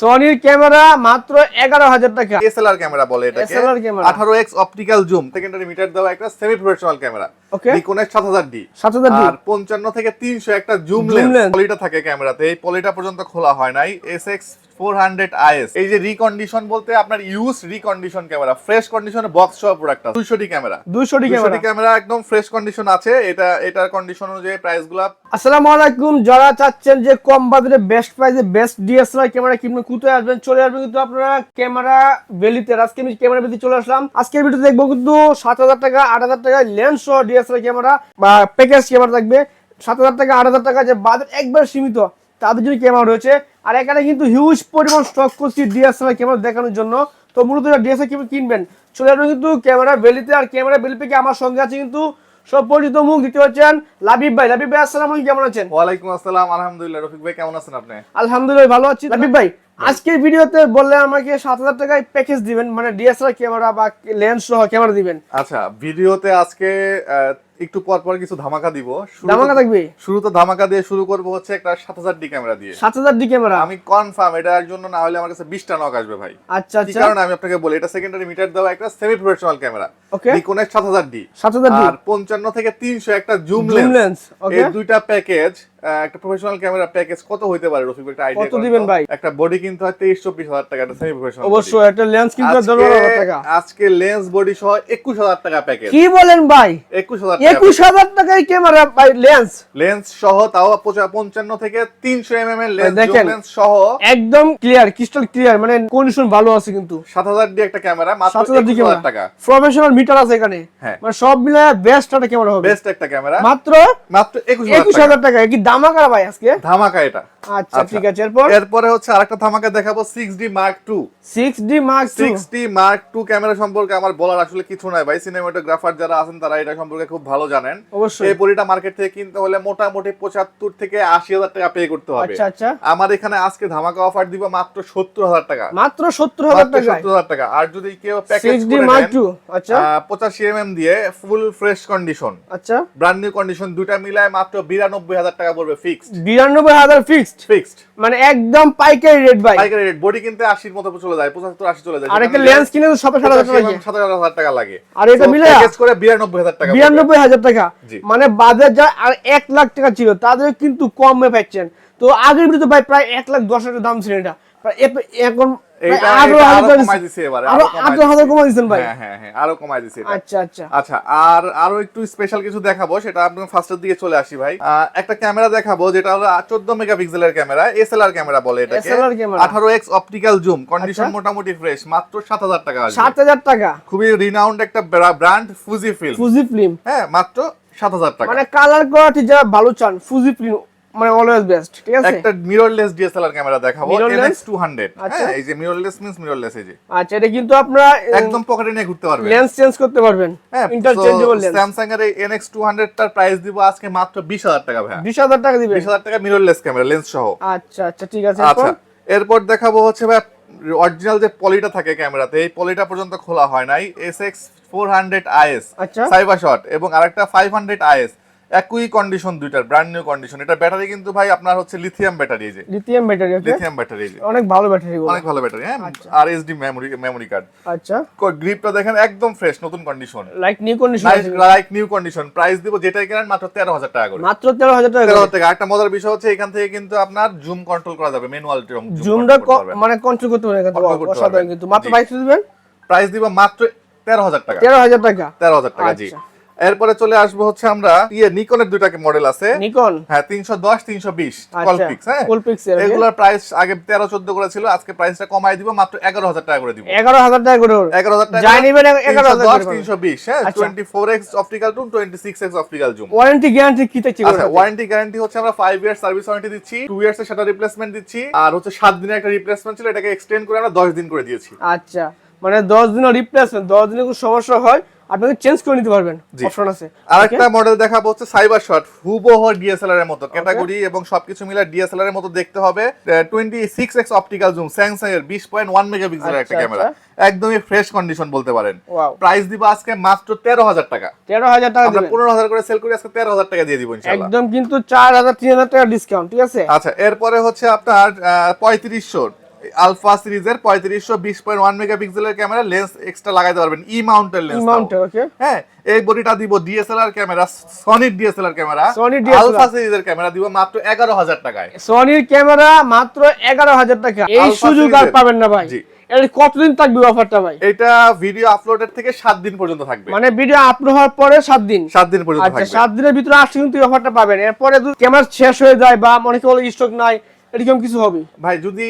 সনির camera মাত্র এগারো হাজার টাকা। এসএলআর ক্যামেরা বলে এটাকে। SLR camera. 18x optical zoom secondary meter দেওয়া একটা সেমি প্রফেশনাল ক্যামেরা Okay. নিকনের 7000D সাত হাজার আর 55 থেকে 300 একটা জুম লেন্স পলিটা থাকে ক্যামেরাতে এই পলিটা পর্যন্ত খোলা হয় নাই। SX 400 IS এই যে রিকন্ডিশন বলতে আপনার ইউজ রিকন্ডিশন ক্যামেরা ফ্রেশ কন্ডিশনে বক্স সহ প্রোডাক্ট আছে 200 ডি ক্যামেরা। দুইশো টি ক্যামেরা। ক্যামেরা একদম ফ্রেশ কন্ডিশন আছে। এটা এটার কন্ডিশন অনুযায়ী প্রাইসগুলা আসসালামু আলাইকুম। যারা চাচ্ছেন যে কম বাজারে বেস্ট প্রাইসে বেস্ট ডিএসএলআর ক্যামেরা কিনবেন কোথায় আসবেন? চলে আসবেন কিন্তু আপনারা ক্যামেরা বেলিতে আজকে আমি ক্যামেরা বেলিতে চলে আসলাম। আজকের ভিডিও দেখব কিন্তু সাত হাজার টাকা আট হাজার টাকা লেন্স সহ ডিএসএলআর ক্যামেরা বা প্যাকেজ ক্যামেরা থাকবে। সাত হাজার টাকা আট হাজার টাকা যে বাজেট একবার সীমিত তাদের জন্য ক্যামেরা রয়েছে। আর এখানে কিন্তু হিউজ পরিমাণ স্টক করছি ডিএসএলআর ক্যামেরা দেখানোর জন্য। তো মূলত ডিএসএলআর ক্যামেরা কিনবেন। চলে আসবেন কিন্তু ক্যামেরা বেলিতে আর ক্যামেরা বেলি থেকে আমার সঙ্গে আছে কিন্তু সব পরিচিত মুখ দিতে পাচ্ছেন লাবিব ভাই। লাবিব ভাই আসসালাম কেমন আছেন? ওয়ালাইকুম আসসালাম আলহামদুলিল্লাহ। রফিক ভাই কেমন আছেন আপনি? আলহামদুলিল্লাহ ভালো আছি। লাবিব ভাই আজকের ভিডিওতে বললে আমাকে সাত হাজার টাকায় প্যাকেজ দিবেন মানে ডিএসএলআর ক্যামেরা বা লেন্স সহ ক্যামেরা দিবেন। আচ্ছা ভিডিওতে আজকে একটু পর পর কিছু ধামাকা দিব। ধামাকা থাকবে? শুরুতে ধামাকা দিয়ে শুরু করব হচ্ছে একটা সাত হাজার ডি ক্যামেরা দিয়ে। সাত হাজার ডি ক্যামেরা আমি কনফার্ম এটার জন্য না হলে আমার কাছে বিশটা নক আসবে ভাই। আচ্ছা আচ্ছা। কারণে আমি আপনাকে বলি এটা সেকেন্ডারি মিটার দেওয়া একটা সেমি প্রফেশনাল ক্যামেরা. নিকনের সাত হাজার ডি সাত হাজার ডি আর পঞ্চান্ন থেকে তিনশো একটা জুম লেন্স এই দুইটা প্যাকেজ একটা প্রফেশনাল ক্যামেরা প্যাকেজ কত হইতে পারে রফিক একটা আইডিয়া কত দিবেন ভাই? একটা বডি কিনতে হয় তেইশ চব্বিশ হাজার টাকা সেমি প্রফেশনাল অবশ্যই একটা লেন্স কিনতে টাকা। আজকে লেন্স বডি সহ টাকা প্যাকেজ কি বলেন ভাই? হাজার টাকায় ক্যামেরা ভাই লেন্স লেন্স সহ তাও পঁচা- পঞ্চান্ন থেকে তিনশো এম এম এর লেন্স। লেন্স সহ একদম ক্লিয়ার ক্রিস্টাল ক্লিয়ার মানে কন্ডিশন ভালো আছে কিন্তু। সাত হাজার দিয়ে একটা ক্যামেরা মাত্র সাত হাজার ডি একুশ হাজার ক্যামেরা টাকা। প্রফেশনাল মিটার আছে এখানে। হ্যাঁ। মানে সব মিলে বেস্ট একটা ক্যামেরা হবে। বেস্ট একটা ক্যামেরা মাত্র মাত্র একুশ একুশ হাজার হাজার টাকা কি দামাকা ভাই আজকে। ধামাকা এটা। আচ্ছা ঠিক আছে এরপর? এরপরে হচ্ছে আরেকটা ধামাকা দেখাবো six D mark two six D mark two six D mark two camera সম্পর্কে আমার বলার আসলে কিছু নাই ভাই। সিনেমাটোগ্রাফার যারা আছেন তারা এটা সম্পর্কে খুব ভালো জানেন। অবশ্যই। এই পরিটা মার্কেট থেকে কিনতে হলে মোটামুটি পঁচাত্তর থেকে আশি হাজার টাকা পে করতে হবে। আচ্ছা আচ্ছা। আমার এখানে আজকে ধামাকা অফার দিব মাত্র সত্তর হাজার টাকা। মাত্র সত্তর হাজার টাকা? সত্তর হাজার টাকা। আর যদি কেউ package six D mark two আচ্ছা। পঁচাশি এম এম দিয়ে ফুল ফ্রেশ কন্ডিশন আচ্ছা। ব্র্যান্ড নিউ কন্ডিশন দুইটা মিলায় মাত্র বিরানব্বই হাজার টাকা পড়বে ফিক্সড বিরানব্বই হাজার ফিক্সড ফিক্সড মানে একদম পাইকারি রেট ভাই। পাইকারি রেট বডি কিনতে আশির মতো চলে যায় পঁচাত্তর আশি চলে যায়। আর একটা লেন্স কিনে তো টাকা লাগে। টাকা আর এটা মিলে করে বিরানব্বই হাজার টাকা পড়বে। বিরানব্বই হাজার টাকা। মানে বাজার যা আর এক লাখ টাকা ছিল তাদের কিন্তু কমে পাচ্ছেন। তো আগের ভিডিওতে ভাই প্রায় এক লাখ দশ হাজার দাম ছিল এটা। এখন আরও আরও হ্যাঁ হ্যাঁ হ্যাঁ আরও। আচ্ছা আচ্ছা। আচ্ছা আর আরও একটু ক্যামেরা দেখাবো যেটা হলো চোদ্দ মেগাপিক্সেলের ক্যামেরা বলে এটাকে। আঠারো এক্স অপটিক্যাল জুম কন্ডিশন। মোটামুটি ফ্রেশ মাত্র সাত হাজার টাকা সাত হাজার টাকা? খুবই রিনাউন্ড একটা brand Fuji film Fuji film হ্যাঁ মাত্র সাত হাজার টাকা। মানে কালার কোয়ালিটি যারা ভালো চান ফুজি ফিল্ম মানে অলওয়েজ বেস্ট ঠিক আছে? একটা মিররলেস ডিএসএলআর ক্যামেরা দেখাবো এনএক্স আচ্ছা। হ্যাঁ এই যে মিররলেস মিন্স মিররলেস এই যে। আচ্ছা এটা কিন্তু আপনারা একদম পকেটে নিয়ে ঘুরতে পারবেন। লেন্স চেঞ্জ করতে পারবেন। হ্যাঁ ইন্টারচেঞ্জেবল লেন্স স্যামসাং এর এই এনএক্স টু হান্ড্রেড টার প্রাইস দিব আজকে মাত্র বিশ হাজার টাকা ভাই বিশ হাজার টাকা দিবেন? বিশ হাজার টাকা মিররলেস ক্যামেরা লেন্স সহ। আচ্ছা আচ্ছা ঠিক আছে আচ্ছা এরপর? দেখাবো হচ্ছে ভাই অরিজিনাল যে পলিটা থাকে ক্যামেরাতে এই পলিটা পর্যন্ত খোলা হয় নাই S X four hundred IS. Cyber shot এবং আরেকটা ফাইভ হান্ড্রেড আইএস একই কন্ডিশন দুইটার ব্র্যান্ড নিউ কন্ডিশন এটা ব্যাটারি কিন্তু ভাই আপনার হচ্ছে লিথিয়াম ব্যাটারি এই যে। Lithium battery okay lithium battery এই যে। অনেক ভালো ব্যাটারি অনেক ভালো ব্যাটারি হ্যাঁ? আর এসডি মেমোরি মেমোরি কার্ড আচ্ছা। গ্রিপটা দেখেন একদম ফ্রেশ নতুন কন্ডিশন লাইক নিউ কন্ডিশন আছে। লাইক নিউ কন্ডিশন প্রাইস দিব যেটাই কেনেন মাত্র তেরো হাজার টাকা করে। মাত্র তেরো হাজার টাকা তেরো হাজার টাকা। একটা মজার বিষয় হচ্ছে এখান থেকে কিন্তু আপনার জুম কন্ট্রোল করা যাবে ম্যানুয়াল জুমটা মানে কন্ট্রোল করতে পারবেন কিন্তু অসাধারণ কিন্তু। মাত্র। বাইশ দিবেন? প্রাইস দিব মাত্র তেরো হাজার টাকা। তেরো হাজার টাকা। তেরো হাজার টাকা জি। আচ্ছা। এরপরে চলে আসব হচ্ছে আমরা ইয়ে নিকনের দুইটা মডেল আছে। নিকন? হ্যাঁ তিনশো দশ তিনশো বিশ আচ্ছা, কলপিক্স হ্যাঁ? Colpix এর, okay? এগুলোর প্রাইস আগে তেরো চোদ্দ করে ছিল আজকে প্রাইসটা কমাই দিব মাত্র এগারো হাজার টাকা করে দিব। এগারো হাজার টাকা করে এগারো হাজার টাকা যাই নিবেন এগারো হাজার দশ তিনশো বিশ হ্যাঁ? আচ্ছা। Twenty four X optical zoom twenty six X optical zoom warranty guarantee কি থাকছে আচ্ছা ওয়ারেন্টি গ্যারান্টি হচ্ছে আমরা ফাইভ ইয়ার সার্ভিস ওয়ারেন্টি দিচ্ছি টু ইয়ার্স এর সেটা রিপ্লেসমেন্ট দিচ্ছি আর হচ্ছে সাত দিনের একটা রিপ্লেসমেন্ট ছিল এটাকে এক্সটেন্ড করে আমরা দশ দিন করে দিয়েছি। আচ্ছা মানে দশ দিনের রিপ্লেসমেন্ট দশ দিনের কোনো সমস্যা হয় আপনাকে চেঞ্জ করে নিতে পারবেন। অপশন আছে। আরেকটা মডেল দেখাবো হচ্ছে সাইবার শট হুবহ ডিএসএলআর এর মতো। ক্যাটাগরি এবং সবকিছু মিলে ডিএসএলআর এর মতো দেখতে হবে। Twenty six X optical zoom Samsung এর বিশ পয়েন্ট ওয়ান মেগাপিক্সেলের একটা আচ্ছা, ক্যামেরা একদমই ফ্রেশ কন্ডিশন বলতে পারেন। প্রাইস দিব আজকে মাত্র তেরো হাজার টাকা। তেরো হাজার টাকা আমরা দিবেন। পনেরো হাজার করে সেল করি আজকে তেরো হাজার টাকা দিয়ে দিব ইনশাল্লাহ একদম কিন্তু চার হাজার তিন হাজার টাকা ডিসকাউন্ট ঠিক আছে? আচ্ছা এরপরে হচ্ছে আপনার পঁয়ত্রিশশো। আলফা সিরিজের পঁয়ত্রিশশো বিশ পয়েন্ট ওয়ান মেগাপিক্সেলের ক্যামেরা লেন্স এক্সট্রা লাগাইতে পারবেন ই মাউন্টের লেন্স মাউন্টের ওকে হ্যাঁ এই বডিটা দিব ডিএসএলআর ক্যামেরা সনির ডিএসএলআর ক্যামেরা। DSLR আলফা সিরিজের ক্যামেরা দিব মাত্র এগারো হাজার টাকায়। সনির ক্যামেরা মাত্র এগারো হাজার টাকা। এই সুযোগ আর পাবেন না ভাই। এর কতদিন থাকবে অফারটা ভাই? এটা ভিডিও আপলোডের থেকে সাত দিন পর্যন্ত থাকবে। মানে ভিডিও আপলোড হওয়ার পরে সাত দিন? সাত দিন পর্যন্ত আচ্ছা থাকবে। সাত দিনের ভিতরে আসলে কিন্তু অফারটা পাবেন। এরপরে যদি ক্যামেরা শেষ হয়ে যায় বা মনে করি স্টক নাই এরকম কিছু হবে? ভাই যদি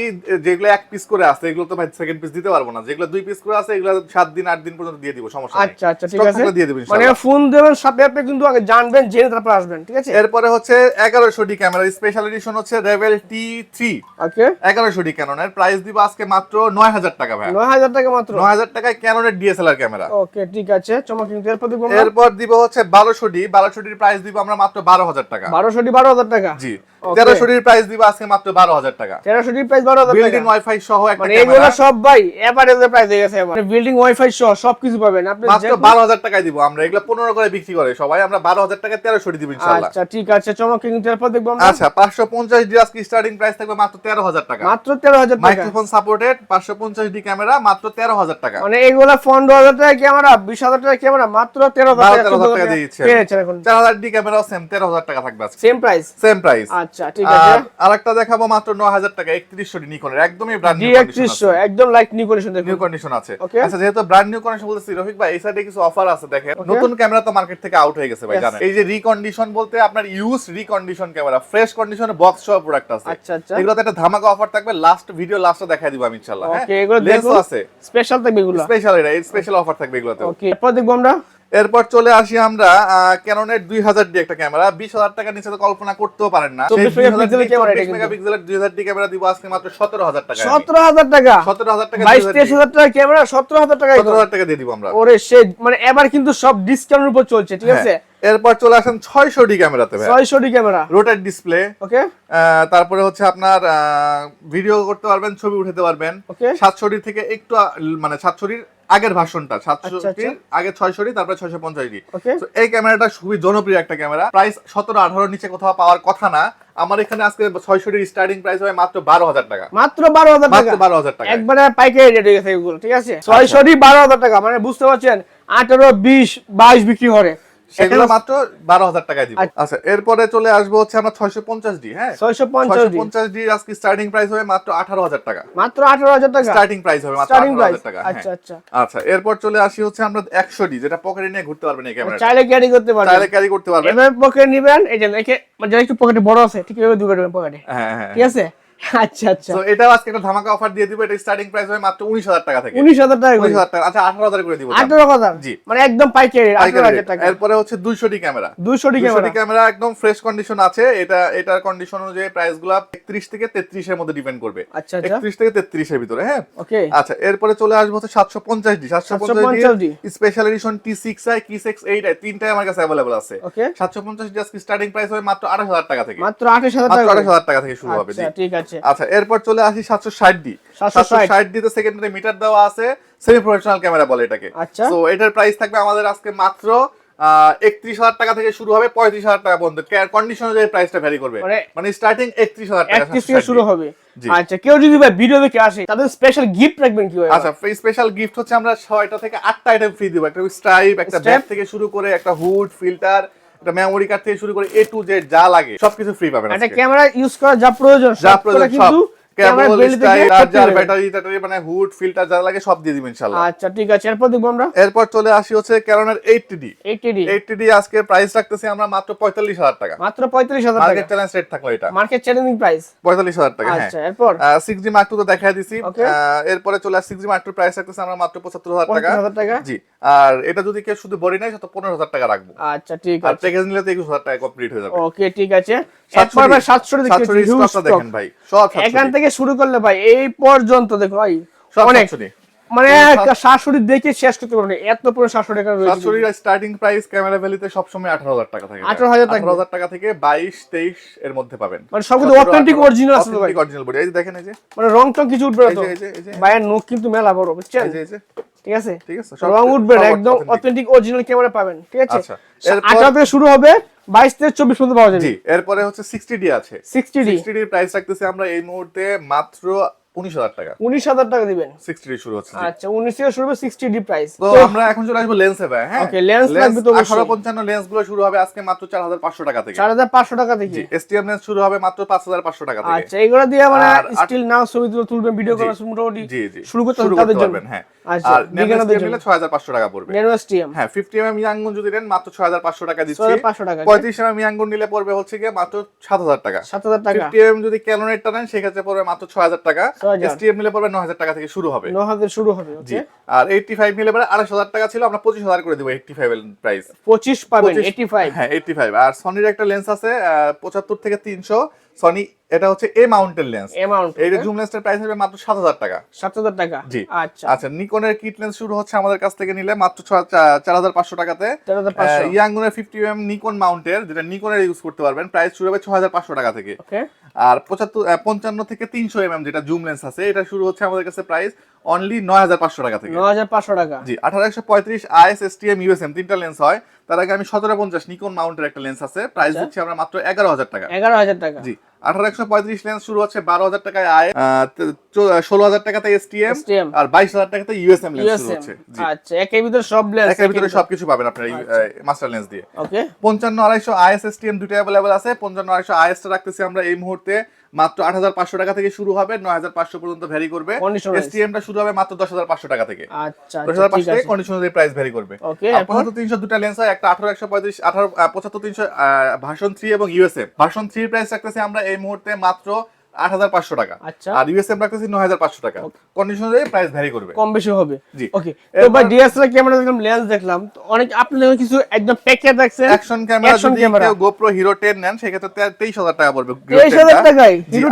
যেগুলো এক পিস করে আছে এগুলো তো ভাই সেকেন্ড পিস দিতে পারব না। যেগুলো দুই পিস করে আছে এগুলো সাত দিন আট দিন পর্যন্ত দিয়ে দিব সমস্যা আচ্ছা আচ্ছা ঠিক আছে। দিয়ে দেবেন মানে ফোন দেবেন সাথে আপনি কিন্তু আগে জানবেন জেনে তারপর আসবেন ঠিক আছে? এরপরে হচ্ছে এগারোশো ডি ক্যামেরা স্পেশাল এডিশন হচ্ছে রেভেল টি থ্রি ওকে। এগারোশো ডি ক্যাননের প্রাইস দিব আজকে মাত্র নয় হাজার টাকা ভাই। নয় হাজার টাকা মাত্র? নয় হাজার টাকায় ক্যাননের ডিএসএলআর ক্যামেরা। ওকে ঠিক আছে চমক কিন্তু এরপর আমরা। এরপর দিব হচ্ছে বারোশো ডি। বারোশো ডির প্রাইস দিব আমরা মাত্র বারো হাজার টাকা। বারোশো ডি বারো হাজার টাকা? জি। Okay. তেরোশো ডির প্রাইস দিব আজকে মাত্র বারো হাজার টাকা। তেরোশো ডি প্রাইস বারো হাজার বিল্ডিং ওয়াইফাই সহ একটা মানে এগুলো সব ভাই এভারেজের প্রাইস হয়ে গেছে বিল্ডিং ওয়াইফাই সহ সবকিছু পাবেন। আপনি মাত্র বারো হাজার টাকায় দিব আমরা। এগুলো পনেরো করে বিক্রি করে সবাই। আমরা বারো হাজার টাকা তেরোশো দিব ইনশাল্লাহ। আচ্ছা ঠিক আছে চমক কিন্তু এরপর দেখব আমরা। আচ্ছা পাঁচশো পঞ্চাশ ডি আজকে স্টার্টিং প্রাইস থাকবে মাত্র তেরো হাজার টাকা। মাত্র তেরো হাজার টাকা। মাইক্রোফোন সাপোর্টেড পাঁচশো পঞ্চাশ ডি ক্যামেরা মাত্র তেরো হাজার টাকা। মানে এগুলা পনেরো হাজার টাকা ক্যামেরা বিশ হাজার টাকা ক্যামেরা মাত্র তেরো হাজার তেরো টাকা হাজার টাকা দিয়ে দিচ্ছে পেয়েছেন এখন। চার হাজার ডি ক্যামেরাও সেম তেরো হাজার টাকা থাকবে সেম প্রাইস সেম প্রাইস আচ্ছা ঠিক আছে। আর আরেকটা দেখাবো মাত্র নয় হাজার টাকা একত্রিশশো ডি নিকনের একদমই ব্র্যান্ড নিউ একত্রিশশো একদম light new condition new condition আছে. আচ্ছা যেহেতু ব্র্যান্ড নিউ কন্ডিশন বলতেছি রফিক ভাই এই সাইডে কিছু অফার আছে দেখেন। নতুন ক্যামেরা তো মার্কেট থেকে আউট হয়ে গেছে ভাই জানেন। এই যে রিকন্ডিশন বলতে আপনার ইউজ রিকন্ডিশন ক্যামেরা ফ্রেশ কন্ডিশনে বক্স সহ প্রোডাক্ট আছে। আচ্ছা, আচ্ছা। এগুলোতে একটা ধামাকা অফার থাকবে লাস্ট ভিডিও লাস্টে দেখাই দিব আমি ইনশাআল্লাহ হ্যাঁ? ওকে এগুলো লেন্সও আছে। স্পেশাল থাকবে এগুলো। স্পেশাল এটা স্পেশাল অফার থাকবে এগুলোতে ওকে এরপর দেখব আমরা। এরপর চলে আসি আমরা ক্যাননের দুই হাজার ডি একটা ক্যামেরা। বিশ হাজার টাকা নিচে তো কল্পনা করতেও পারেন না। মেগাপিক্সেলের ক্যামেরা দুই হাজার ডি ক্যামেরা দিব আজকে মাত্র সতেরো হাজার টাকা সতেরো হাজার টাকা? সতেরো হাজার টাকা বাইশ তেইশ হাজার টাকা ক্যামেরা সতেরো হাজার টাকা সতেরো হাজার টাকা দিয়ে দিব আমরা। ওরে সে মানে এবার কিন্তু সব ডিসকাউন্টের উপর চলছে ঠিক আছে? হ্যাঁ। এরপর চলে আসেন ছয়শো ডি ক্যামেরাতে ছয়শো D camera. Rotor display okay. তারপরে হচ্ছে আপনার ভিডিও করতে পারবেন ছবি উঠাতে পারবেন. সাতশো ডি থেকে একটু মানে সাতশো ডির আগের ভাষণটা সাতশো আচ্ছা, আচ্ছা। আগে ছয়শো ডি তারপরে ছয়শো পঞ্চাশ ডি এই ক্যামেরাটা খুবই জনপ্রিয় একটা ক্যামেরা প্রাইস সতেরো আঠারো নিচে কোথাও পাওয়ার কথা না। আমার এখানে আজকে ছয়শো ডির স্টার্টিং প্রাইস হয় মাত্র বারো হাজার টাকা। মাত্র বারো হাজার টাকা? বারো হাজার টাকা একবারে পাইকারি রেট হয়ে গেছে এগুলো ঠিক আছে? ছয়শো ডি বারো হাজার টাকা মানে বুঝতে পারছেন? আঠারো বিশ বাইশ বিক্রি করে। সেগুলো মাত্র বারো হাজার টাকায় দিব। আচ্ছা। আচ্ছা এরপরে চলে আসব হচ্ছে আমরা ছয়শো পঞ্চাশ ডি হ্যাঁ? ছয়শো পঞ্চাশ ডি। পঞ্চাশ ডি আজকে স্টার্টিং প্রাইস হবে মাত্র আঠারো হাজার টাকা। মাত্র আঠারো হাজার টাকা? স্টার্টিং প্রাইস হবে মাত্র আঠারো হাজার টাকা আচ্ছা হ্যাঁ। আচ্ছা আচ্ছা। এরপর চলে আসি হচ্ছে আমরা একশো ডি যেটা পকেটে নিয়ে ঘুরতে পারবেন এই ক্যামেরা চাইলে ক্যারি করতে পারবেন। চাইলে ক্যারি করতে পারবেন। পকেটে নিবেন এই যে রেখে মানে একটু পকেটে বড় আছে ঠিক এভাবে ঢুকে দেবেন পকেটে হ্যাঁ হ্যাঁ। ঠিক আছে? আচ্ছা আচ্ছা। তো এটাও আজকে একটা ধামাকা অফার দিয়ে দিব। এটা স্টার্টিং প্রাইস হবে মাত্র উনিশ হাজার টাকা থেকে। উনিশ হাজার টাকা উনিশ হাজার টাকা। আচ্ছা আঠারো হাজার করে দিব। দাম। আঠারো হাজার? জি। মানে একদম পাইকারি। টাকা। এরপরে হচ্ছে ক্যামেরা। ক্যামেরা। ক্যামেরা একদম ফ্রেশ কন্ডিশন আছে। এটা এটার কন্ডিশন অনুযায়ী থেকে তেত্রিশের মধ্যে ডিপেন্ড করবে। আচ্ছা আচ্ছা। থেকে তেত্রিশের ভিতরে হ্যাঁ? ওকে আচ্ছা এরপরে চলে আসব হচ্ছে সাতশো পঞ্চাশ ডি। সাতশো 750 পঞ্চাশ D D. Special edition T six I কি সিক্স এইট আই তিনটাই আমার কাছে অ্যাভেলেবল আছে। ওকে সাতশো পঞ্চাশ ডি আজকে স্টার্টিং প্রাইস হয় মাত্র আঠাশ হাজার টাকা থেকে। মাত্র আঠাশ হাজার মাত্র টাকা আঠাশ হাজার টাকা থেকে শুরু হবে আচ্ছা ঠিক আছে। আচ্ছা এরপর চলে আসি সাতশো ষাট ডি। 760 ডি তে সেকেন্ডারি মিটার দেওয়া আছে সেমি প্রফেশনাল ক্যামেরা বলে এটাকে। আচ্ছা। তো এটার প্রাইস থাকবে আমাদের আজকে মাত্র একত্রিশ হাজার টাকা থেকে শুরু হবে পঁয়ত্রিশ হাজার টাকা পর্যন্ত। কন্ডিশন অনুযায়ী প্রাইসটা ভ্যারি করবে। মানে- মানে স্টার্টিং একত্রিশ হাজার টাকা থেকে শুরু হবে। আচ্ছা কেউ যদি ভাই ভিডিও দেখে আসে তাদের স্পেশাল গিফট রাখবেন কি আচ্ছা স্পেশাল গিফট হচ্ছে আমরা ছয়টা থেকে আটটা আইটেম ফ্রি দিব। একটা স্ট্রাইপ একটা ব্যাগ থেকে শুরু করে একটা হুড ফিল্টার একটা মেমোরি কার্ড থেকে শুরু করে এ টু জেড যা লাগে সবকিছু ফ্রি পাবেন একটা ক্যামেরা ইউজ করা যা প্রয়োজন যা প্রয়োজন কিন্তু কেবল বেল চার্জার ব্যাটারি ট্যাটারি মানে হুড ফিল্টার যা লাগে সব দিয়ে দিবেন ইনশাআল্লাহ। আচ্ছা ঠিক আছে এরপর দেখব আমরা। এরপর চলে আসি হচ্ছে ক্যারনের eighty D eighty D eighty D আজকে প্রাইস রাখতেছি আমরা মাত্র পঁয়তাল্লিশ হাজার টাকা। মাত্র পঁয়ত্রিশ হাজার টাকা। মার্কেট চ্যালেঞ্জ রেট থাকল এটা। মার্কেট চ্যালেঞ্জিং প্রাইস পঁয়তাল্লিশ হাজার টাকা আচ্ছা এরপর? সিক্স জি মার্ক তো দেখাই দিছি। এরপরে চলে আসি সিক্স জি মার্ক প্রাইস রাখতেছি আমরা মাত্র পঁচাত্তর হাজার টাকা। পঞ্চাশ হাজার টাকা। জি আর এটা যদি কেউ শুধু বডি সেটা পনেরো হাজার টাকা রাখব। আচ্ছা ঠিক আর প্যাকেজ নিলে তো একুশ হাজার টাকা কমপ্লিট হয়ে যাবে। ওকে ঠিক আছে। দেখেন ভাই সব এখান থেকে শুরু করলে ভাই এই পর্যন্ত দেখো ভাই অনেক। মানে শাশুড়ি দেখে শেষ করতে পারব না এত পুরো শাশুড়ি টাকা রয়েছে। সাতশোটির স্টার্টিং প্রাইস ক্যামেরা ভ্যালিতে সবসময় আঠারো হাজার টাকা থাকে 18,000 টাকা। আঠারো হাজার টাকা থেকে বাইশ তেইশ এর মধ্যে পাবেন। মানে সবগুলো authentic original আছে তো ভাই। অরিজিনাল বডি এই যে দেখেন এই যে। মানে রং টং কিছু উঠবে না তো। ভাইয়ের নখ কিন্তু মেলা বড় বুঝছেন? এই যে এই যে। ঠিক আছে? ঠিক আছে রং উঠবে না একদম। অথেন্টিক অরিজিনাল ক্যামেরা পাবেন ঠিক আছে? আচ্ছা, আঠারো থেকে শুরু হবে বাইশ থেকে চব্বিশ পর্যন্ত পাওয়া যাবে। এরপরে হচ্ছে সিক্সটি ডি আছে। সিক্সটি ডি সিক্সটি ডির প্রাইস রাখতেছি আমরা এই মুহূর্তে মাত্র উনিশ হাজার টাকা। উনিশ হাজার টাকা দিবেন। সিক্সটি শুরু হচ্ছে আচ্ছা উনিশ থেকে শুরু হবে সিক্সটি ডি প্রাইস তো আমরা এখন চলে আসব লেন্সে ভাই হ্যাঁ? লাগবে তো আঠারো পঞ্চান্ন লেন্সগুলো শুরু হবে আজকে মাত্র চার হাজার পাঁচশো টাকা থেকে। চার হাজার পাঁচশো টাকা থেকে। এসটিএম লেন্স শুরু হবে মাত্র পাঁচ হাজার পাঁচশো টাকা থেকে। আচ্ছা এগুলো দিয়ে মানে স্টিল নাও ছবি তুলবেন ভিডিও করা মোটামুটি শুরু করতে পারবেন হ্যাঁ। আর নিলে ছয় হাজার পাঁচশো টাকা পড়বে। হ্যাঁ ফিফটি এম ইয়াঙ্গুন যদি নেন মাত্র ছয় হাজার পাঁচশো টাকা দিচ্ছি। ছয় হাজার পাঁচশো টাকা পঁয়ত্রিশ এম ইয়াঙ্গুন নিলে পড়বে হচ্ছে গিয়ে মাত্র সাত হাজার টাকা। সাত হাজার টাকা। ফিফটি এম যদি ক্যালোনেটটা নেন সেক্ষেত্রে পড়বে মাত্র ছয় হাজার টাকা এসটিএম নিলে পড়বে নয় হাজার টাকা থেকে শুরু হবে। ন হাজার শুরু হবে জি। আর এইটটি ফাইভ নিলে পরে আড়াইশ হাজার টাকা ছিল আমরা পঁচিশ হাজার করে দেবো এইটটি ফাইভ এর প্রাইস পঁচিশ পাবেন এইটি ফাইভ হ্যাঁ ফাইভ আর সনির একটা লেন্স আছে পঁচাত্তর থেকে তিনশো। সনি এটা হচ্ছে এ মাউন্টের লেন্স এই জুম লেন্সটার প্রাইস হবে মাত্র সাত হাজার টাকা। সাত হাজার টাকা? জি। আচ্ছা। আচ্ছা নিকনের কিট লেন্স শুরু হচ্ছে আমাদের কাছ থেকে নিলে মাত্র চার হাজার পাঁচশো টাকাতে। ইয়াঙ্গুনের ফিফটি এম নিকন মাউন্টের যেটা নিকনের ইউজ করতে পারবেন প্রাইস শুরু হবে ছ হাজার পাঁচশো টাকা থেকে। ওকে আর পঁচাত্তর পঞ্চান্ন থেকে তিনশো এম যেটা জুম লেন্স আছে এটা শুরু হচ্ছে আমাদের কাছে প্রাইস অনলি নয় হাজার পাঁচশো টাকা থেকে। ন হাজার পাঁচশো টাকা। জি আঠারো একশো পঁয়ত্রিশ IS S T M USM তিনটা লেন্স হয়। তার আগে আমি সতেরো পঞ্চাশ নিকন মাউন্টের একটা লেন্স আছে। প্রাইস আচ্ছা। দিচ্ছি আমরা মাত্র এগারো হাজার টাকা। এগারো হাজার টাকা। জি আঠারো একশো পঁয়ত্রিশ লেন্স শুরু হচ্ছে বারো হাজার টাকায় আয় ষোলো হাজার টাকাতে এস টি এম আর বাইশ হাজার টাকাতে ইউএসএম লেন্স শুরু হচ্ছে। আচ্ছা একের ভিতরে সব লেন্স একের ভিতরে সবকিছু পাবেন আপনার মাস্টার লেন্স দিয়ে। ওকে পঞ্চান্ন আড়াইশো আইএস এস টি এম দুটো অ্যাভেলেবল আছে। পঞ্চান্ন আড়াইশো আইএস টা রাখতেছি আমরা এই মুহূর্তে। মাত্র আট হাজার পাঁচশো টাকা থেকে শুরু হবে নয় হাজার পাঁচশো পর্যন্ত ভ্যারি করবে। Condition এস টি টা শুরু হবে মাত্র দশ হাজার পাঁচশো টাকা থেকে। আচ্ছা দশ আচ্ছা হাজার পাঁচশো টাকা আছে। প্রাইস ভ্যারি করবে। আপাতত তিনশো দুটা লেন্স হয় একটা আঠারো একশো পঁয়ত্রিশ আঠারো পঁচাত্তর তিনশো ভাষণ থ্রি এবং ইউএসএ ভাষণ থ্রি প্রাইস রাখতেছি আমরা এই মুহূর্তে মাত্র আট হাজার পাঁচশো টাকা। আচ্ছা। আর ইউএসএম রাখতেছি নয় হাজার পাঁচশো টাকা। কন্ডিশনারি প্রাইস ভ্যারি করবে। কম বেশি হবে। জি। ওকে তো ভাই ডিএসএলআর ক্যামেরা দেখলাম লেন্স দেখলাম। তো অনেক আপনি কিছু একদম দেখছেন। অ্যাকশন ক্যামেরা যদি কেউ নেন সেক্ষেত্রে তেইশ হাজার টাকা পড়বে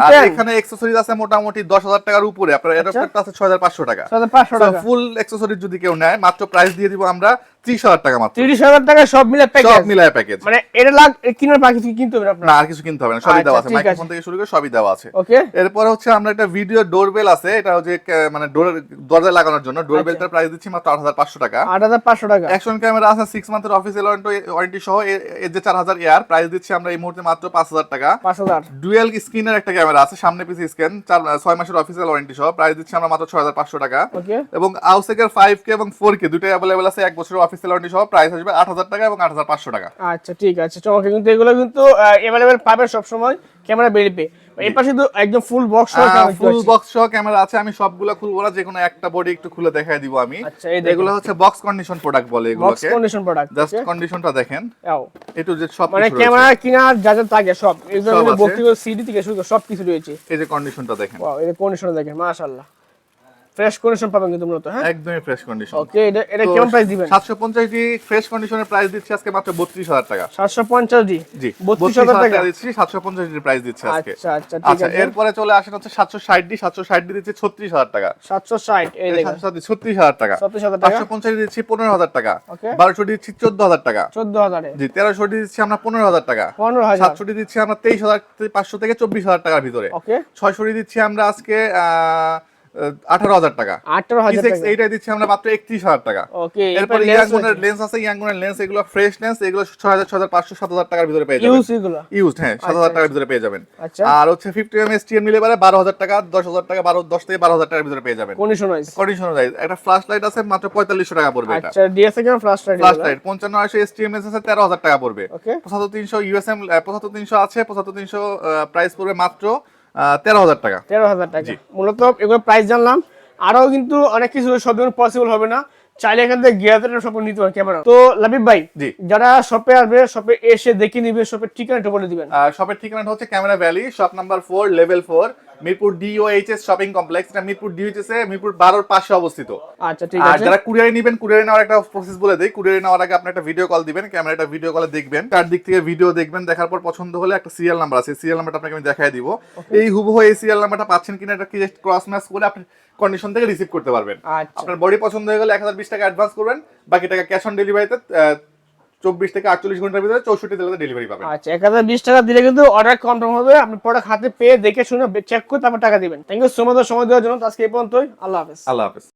আর এখানে অ্যাক্সেসরিজ আছে মোটামুটি দশ হাজার টাকার উপরে। আপনার অ্যাডাপ্টারটা আছে ছয় হাজার পাঁচশো টাকা। ছয় হাজার পাঁচশো টাকা। ফুল অ্যাক্সেসরিজ যদি কেউ নেয় মাত্র প্রাইস দিয়ে দিব আমরা ত্রিশ হাজার টাকা মাত্র। তিরিশ হাজার টাকা সব মিলে সব প্যাকেজ মিলায় প্যাকেজ মানে এটা লাগ কিনার বাকি কিছু কিনতে হবে আপনার? না আর কিছু কিনতে হবে না সবই আচ্ছা, দেওয়া আছে। মাইক্রোফোন থেকে শুরু করে সবই দেওয়া আছে। ওকে এরপরে হচ্ছে আমরা একটা ভিডিও ডোরবেল আছে এটা হচ্ছে মানে ডোর দরজায় লাগানোর জন্য। আচ্ছা। ডোরবেলটার প্রাইস দিচ্ছি মাত্র আট হাজার পাঁচশো টাকা। আট হাজার পাঁচশো টাকা। অ্যাকশন ক্যামেরা আছে সিক্স মান্থের অফিসিয়াল ওয়ারেন্টি সহ এর যে চার হাজার এয়ার প্রাইস দিচ্ছি আমরা এই মুহূর্তে মাত্র পাঁচ হাজার টাকা। পাঁচ হাজার। ডুয়েল স্ক্রিনের একটা ক্যামেরা আছে সামনে পিছিয়ে স্ক্যান চার ছয় মাসের অফিসিয়াল ওয়ারেন্টি সহ প্রাইস দিচ্ছি আমরা মাত্র ছয় হাজার পাঁচশো টাকা। ওকে এবং আউসেকের ফাইভ কে এবং ফোর কে দুটোই অ্যাভেলেবল আছে এক বছরের অফিসিয়াল ওয়ারেন্টি সহ প্রাইস আসবে আট হাজার টাকা এবং আট হাজার পাঁচশো টাকা। আচ্ছা ঠিক আছে। চমকে কিন্তু এগুলো কিন্তু অ্যাভেলেবেল পাবেন সবসময় ক্যামেরা বেরিয়ে এই পাশে তো একদম ফুল বক্স ফুল বক্স সহ ক্যামেরা আছে আমি সবগুলো খুলবো না যে কোনো একটা বডি একটু খুলে দেখাই দিব আমি। আচ্ছা, এগুলো হচ্ছে বক্স কন্ডিশন প্রোডাক্ট বলে বক্স কন্ডিশন প্রোডাক্ট জাস্ট কন্ডিশনটা দেখেন। একটু যে সব মানে ক্যামেরা কিনার যা যা থাকে সব। এগুলো সব আছে। সিডি থেকে শুরু সব কিছু রয়েছে। এই যে কন্ডিশনটা দেখেন। ওয়াও এই কন্ডিশন দেখেন মাশাআল্লাহ। ফ্রেশ কন্ডিশন পাবেন কিন্তু মূলত হ্যাঁ? একদমই ফ্রেশ কন্ডিশন ওকে এটা এটা কেমন প্রাইস দিবেন? সাতশো পঞ্চাশ ডি ফ্রেশ কন্ডিশনের প্রাইস দিচ্ছি আজকে মাত্র বত্রিশ হাজার টাকা। 750 ডি জি? 32000 টাকা? দিচ্ছি সাতশো পঞ্চাশ ডি প্রাইস দিচ্ছে আজকে। আচ্ছা আচ্ছা ঠিক আচ্ছা আছে। এরপরে চলে আসেন হচ্ছে সাতশো ষাট ডি সাতশো ষাট ডি দিচ্ছি ছত্রিশ হাজার টাকা। 760 এই দেখেন। ছত্রিশ হাজার টাকা। 36000 টাকা? পাঁচশো পঞ্চাশ দিচ্ছি পনেরো হাজার টাকা। ওকে বারোশো দিচ্ছি চোদ্দ হাজার টাকা। 14000 এ জি তেরোশো দিচ্ছি আমরা পনেরো হাজার টাকা। 15000 সাতশো দিচ্ছি আমরা তেইশ হাজার পাঁচশো থেকে চব্বিশ হাজার টাকার ভিতরে। ওকে ছয়শো দিচ্ছি আমরা আজকে আঠারো হাজার টাকা। 18000 টাকা। এইটাই দিচ্ছি আমরা মাত্র একত্রিশ হাজার টাকা। ওকে এরপর ইয়াঙ্গুনের লেন্স আছে। ইয়াঙ্গুনের লেন্স এগুলো ফ্রেশ লেন্স এগুলো ছয় হাজার ছয় হাজার পাঁচশো সাত হাজার টাকার ভিতরে পেয়ে যাবেন। ইউজ হ্যাঁ সাত হাজার টাকার ভিতরে পেয়ে যাবেন। আচ্ছা। আর হচ্ছে ফিফটি এম এস টিএম নিলে পারে বারো হাজার টাকা দশ হাজার টাকা বারো দশ থেকে বারো হাজার টাকার ভিতরে পেয়ে যাবেন। কন্ডিশন ওয়াইজ কন্ডিশন একটা ফ্ল্যাশ লাইট আছে মাত্র পঁয়তাল্লিশশো টাকা পড়বে এটা। আচ্ছা ডিএসএ কেমন ফ্লাশ লাইট ফ্ল্যাশ লাইট পঞ্চান্ন আড়াইশো এস টিএম এস আছে তেরো হাজার টাকা পড়বে। পঁচাত্তর তিনশো ইউএসএম পঁচাত্তর তিনশো আছে পঁচাত্তর তিনশো প্রাইস পড়বে মাত্র তেরো হাজার টাকা। তেরো হাজার টাকা। মূলত এগুলো প্রাইস জানলাম। আরও কিন্তু অনেক কিছু সব পসিবল হবে না। চাইলে এখান থেকে গিয়াতে সব নিতে পারেন ক্যামেরা তো লাবিব ভাই যারা শপে আসবে শপে এসে দেখে নিবে শপের ঠিকানাটা বলে দিবেন। শপের ঠিকানাটা হচ্ছে camera valley shop number four level four Mirpur DOHS shopping complex এটা মিরপুর ডিওএইচএস এ মিরপুর বারোর পাশে অবস্থিত। আচ্ছা ঠিক আছে। যারা কুরিয়ারে নেবেন কুরিয়ারে নেওয়ার একটা প্রসেস বলে দেই। কুরিয়ারে নেওয়ার আগে আপনি একটা ভিডিও কল দিবেন ক্যামেরাটা ভিডিও কলে দেখবেন। তার দিক থেকে ভিডিও দেখবেন দেখার পর পছন্দ হলে একটা সিরিয়াল নাম্বার আছে। সিরিয়াল নাম্বারটা আপনাকে আমি দেখাই দিব। এই হুবহু এই সিরিয়াল নাম্বারটা পাচ্ছেন কিনা এটা কি ক্রস ম্যাচ করে আপনি কন্ডিশন থেকে রিসিভ করতে পারবেন। আচ্ছা। আপনার বডি পছন্দ হয়ে গেলে এক হাজার বিশ টাকা অ্যাডভান্স করবেন বাকি টাকা ক্যাশ অন ডেলিভারিতে চব্বিশ থেকে আটচল্লিশ ঘণ্টার ভিতরে চৌষট্টি জেলাতে ডেলিভারি পাবেন। আচ্ছা এক হাজার বিশ টাকা দিলে কিন্তু অর্ডার কনফার্ম হবে আপনি প্রোডাক্ট হাতে পেয়ে দেখে শুনে চেক করে তারপর টাকা দিবেন। থ্যাংক ইউ সো মাচ সময় দেওয়ার জন্য আজকে এই পর্যন্তই আল্লাহ হাফেজ। আল্লাহ হাফেজ।